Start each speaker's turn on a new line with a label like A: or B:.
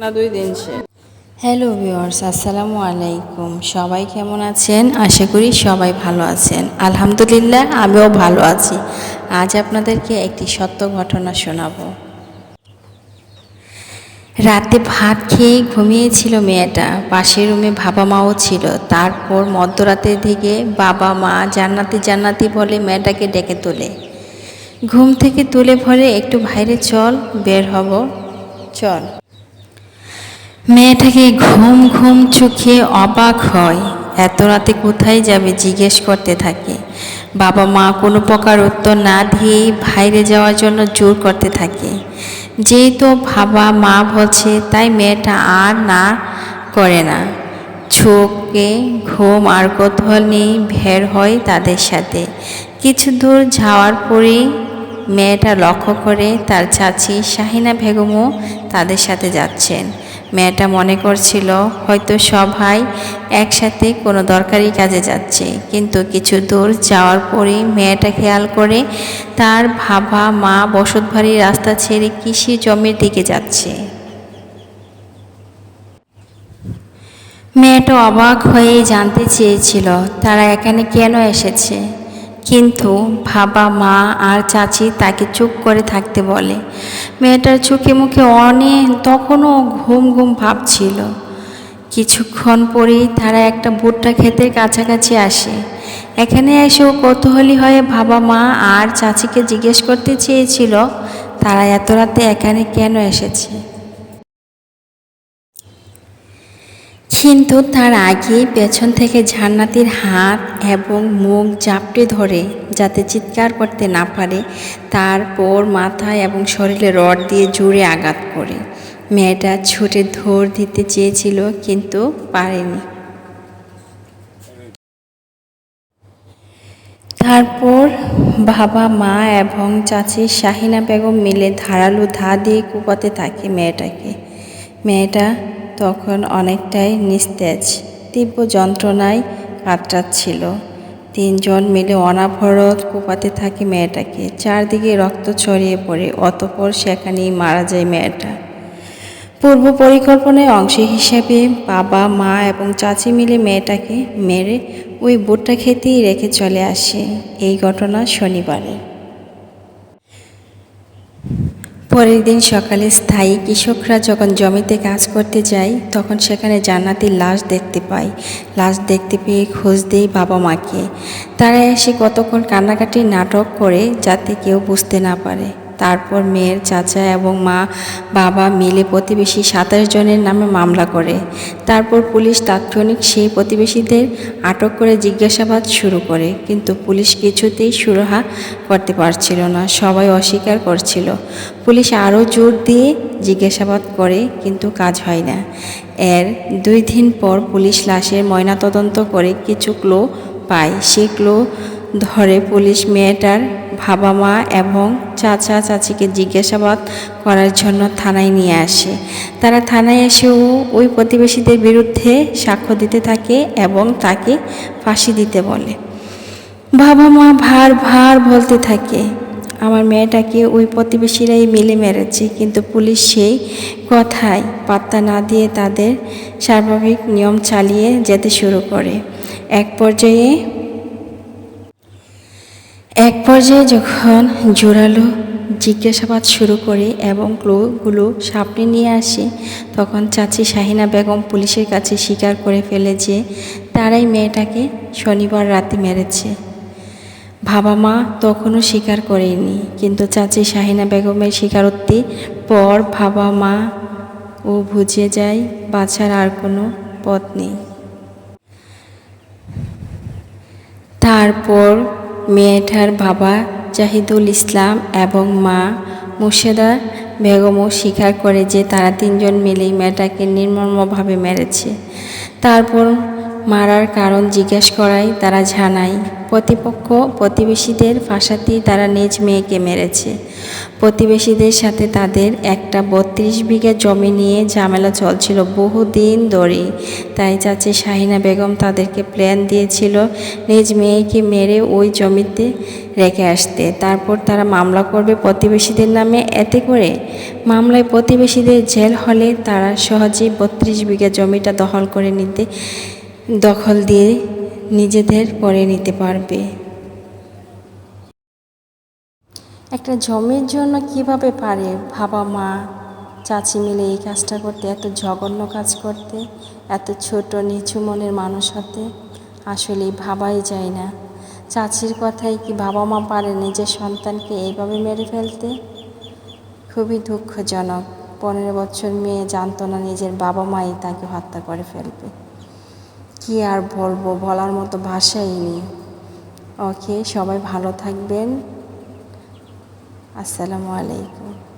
A: না দুই দিন সে।
B: হ্যালো ভিউয়ার্স আসসালামু আলাইকুম। সবাই কেমন আছেন? আশা করি সবাই ভালো আছেন। আলহামদুলিল্লাহ, আমিও ভালো আছি। আজ আপনাদেরকে একটি সত্য ঘটনা শোনাবো। রাতে ভাত খেয়ে ঘুমিয়েছিল মেয়েটা। পাশের রুমে বাবা মাও ছিল। তারপর মধ্যরাতের দিকে বাবা মা জান্নাতি জান্নাতি বলে মেয়েটাকে ডেকে তোলে। ঘুম থেকে তুলে ভরে একটু বাইরে চল, বের হব। চল। মেয়েটাকে ঘুম ঘুম চোখে অবাক হয়। এত রাতে কোথায় যাবে জিজ্ঞেস করতে থাকে। বাবা মা কোনো প্রকার উত্তর না দিয়েই বাইরে যাওয়ার জন্য জোর করতে থাকে। যেহেতু বাবা মা বলছে, তাই মেয়েটা আর না করে না। চোখে ঘুম আর কৌতূহল নিয়ে ভের হয় তাদের সাথে। কিছু দূর যাওয়ার পরেই মেয়েটা লক্ষ্য করে তার চাচি শাহিনা বেগমও তাদের সাথে যাচ্ছেন। মেয়েটা মনে করছিল হয়তো সবাই একসাথে কোনো দরকারি কাজে যাচ্ছে। কিন্তু কিছু দূর যাওয়ার পরেই মেয়েটা খেয়াল করে তার ভাবা মা বসতবাড়ির রাস্তা ছেড়ে কৃষি জমির দিকে যাচ্ছে। মেয়েটা অবাক হয়ে জানতে চেয়েছিল, তারা এখানে কেন এসেছে? কিন্তু বাবা, মা আর চাচি তাকে চুপ করে থাকতে বলে। মেয়েটার চোখে মুখে অনেক, তখনও ঘুম ঘুম ভাবছিল কিছুক্ষণ পরেই তারা একটা ভুট্টা ক্ষেতের কাছাকাছি আসে। এখানে এসেও কৌতূহলী হয়ে বাবা, মা আর চাচিকে জিজ্ঞেস করতে চেয়েছিল, তারা এত রাতে এখানে কেন এসেছে? কিন্তু তার আগে পেছন থেকে ঝান্নাতির হাত এবং মুখ জাপটে ধরে যাতে চিৎকার করতে না পারে তারপর মাথায় এবং শরীরে রড দিয়ে জোরে আঘাত করে। মেয়েটা ছুটে ধর দিতে চেয়েছিল কিন্তু পারেনি। তারপর বাবা, মা এবং চাচি শাহিনা বেগম মিলে ধারালো ধা দিয়ে কুপাতে থাকে মেয়েটাকে। মেয়েটা তখন অনেকটাই নিস্তেজ, তীব্র যন্ত্রণায় কাতরাচ্ছিল। তিনজন মিলে অনাভরত কোপাতে থাকে মেয়েটাকে। চারদিকে রক্ত ছড়িয়ে পড়ে, অতপর সেখানেই মারা যায় মেয়েটা। পূর্ব পরিকল্পনার অংশ হিসেবে বাবা, মা এবং চাচি মিলে মেয়েটাকে মেরে ওই বুটটা খেতেই রেখে চলে আসে। এই ঘটনা শনিবারে। পরের দিন সকালে স্থায়ী কৃষকরা যখন জমিতে কাজ করতে যায়, তখন সেখানে জান্নাতির লাশ দেখতে পায়। লাশ দেখতে পেয়ে খোঁজ দেয় বাবা মাকে। তারা এসে কতক্ষণ কান্নাকাটি নাটক করে যাতে কেউ বুঝতে না পারে। তারপর মেয়ের চাচা এবং মা বাবা মিলে প্রতিবেশী সাতাশ জনের নামে মামলা করে। তারপর পুলিশ তাৎক্ষণিক সেই প্রতিবেশীদের আটক করে জিজ্ঞাসাবাদ শুরু করে। কিন্তু পুলিশ কিছুতেই সুরাহা করতে পারছিল না, সবাই অস্বীকার করছিল। পুলিশ আরও জোর দিয়ে জিজ্ঞাসাবাদ করে, কিন্তু কাজ হয় না। এর দুই দিন পর পুলিশ লাশের ময়নাতদন্ত করে কিছু ক্লো পায়। সে ক্লো ধরে পুলিশ মেয়েটার বাবা মা এবং চাচা চাচিকে জিজ্ঞাসাবাদ করার জন্য থানায় নিয়ে আসে। তারা থানায় এসেও ওই প্রতিবেশীদের বিরুদ্ধে সাক্ষ্য দিতে থাকে এবং তাকে ফাঁসি দিতে বলে। বাবা মা ভার ভার বলতে থাকে, আমার মেয়েটাকে ওই প্রতিবেশীরাই মিলে মেরেছে, কিন্তু পুলিশ সেই কথায় পাত্তা না দিয়ে তাদের স্বাভাবিক নিয়ম চালিয়ে যেতে শুরু করে। এক পর্যায়ে এক পর্যায়ে যখন জোরালো জিজ্ঞাসাবাদ শুরু করে এবং ক্লোগুলো সামনে নিয়ে আসে, তখন চাচি শাহিনা বেগম পুলিশের কাছে স্বীকার করে ফেলে যে তারাই মেয়েটাকে শনিবার রাতে মেরেছে। বাবা মা তখনও স্বীকার করেনি, কিন্তু চাচি শাহিনা বেগমের স্বীকারোক্তির পর বাবা মা ও বুঝে যায় বাছার আর কোনো পথ নেই। তারপর মেয়েটার বাবা জাহিদুল ইসলাম এবং মা মুর্শেদা বেগমও স্বীকার করে যে তারা তিনজন মিলেই মেয়েটাকে নির্মমভাবে মেরেছে। তারপর মারার কারণ জিজ্ঞেস করায়, তারা জানায়, প্রতিপক্ষ প্রতিবেশীদের ফাঁসাতেই তারা নিজ মেয়েকে মেরেছে। প্রতিবেশীদের সাথে তাদের একটা বত্রিশ বিঘা জমি নিয়ে ঝামেলা চলছিল বহুদিন ধরেই। তাই চাচি শাহিনা বেগম তাদেরকে প্ল্যান দিয়েছিল নিজ মেয়েকে মেরে ওই জমিতে রেখে আসতে। তারপর তারা মামলা করবে প্রতিবেশীদের নামে। এতে করে মামলায় প্রতিবেশীদের জেল হলে তারা সহজেই বত্রিশ বিঘা জমিটা দখল করে নিতে দখল দিয়ে নিজেদের করে নিতে পারবে। একটা জমির জন্য কীভাবে পারে? বাবা, মা, চাচি মিলে এই কাজটা করতে, এত জঘন্য কাজ করতে, এত ছোট নিচু মনের মানুষ হতে আসলে ভাবাই যায় না। চাচির কথাই কি বাবা, মা পারে নিজের সন্তানকে এইভাবে মেরে ফেলতে? খুবই দুঃখজনক। পনেরো বছর মেয়ে জানতো না নিজের বাবা মাই তাকে হত্যা করে ফেলবে। কি আর বলব? বলার মতো ভাষাই নেই। ওকে সবাই ভালো থাকবেন। আসসালামু আলাইকুম।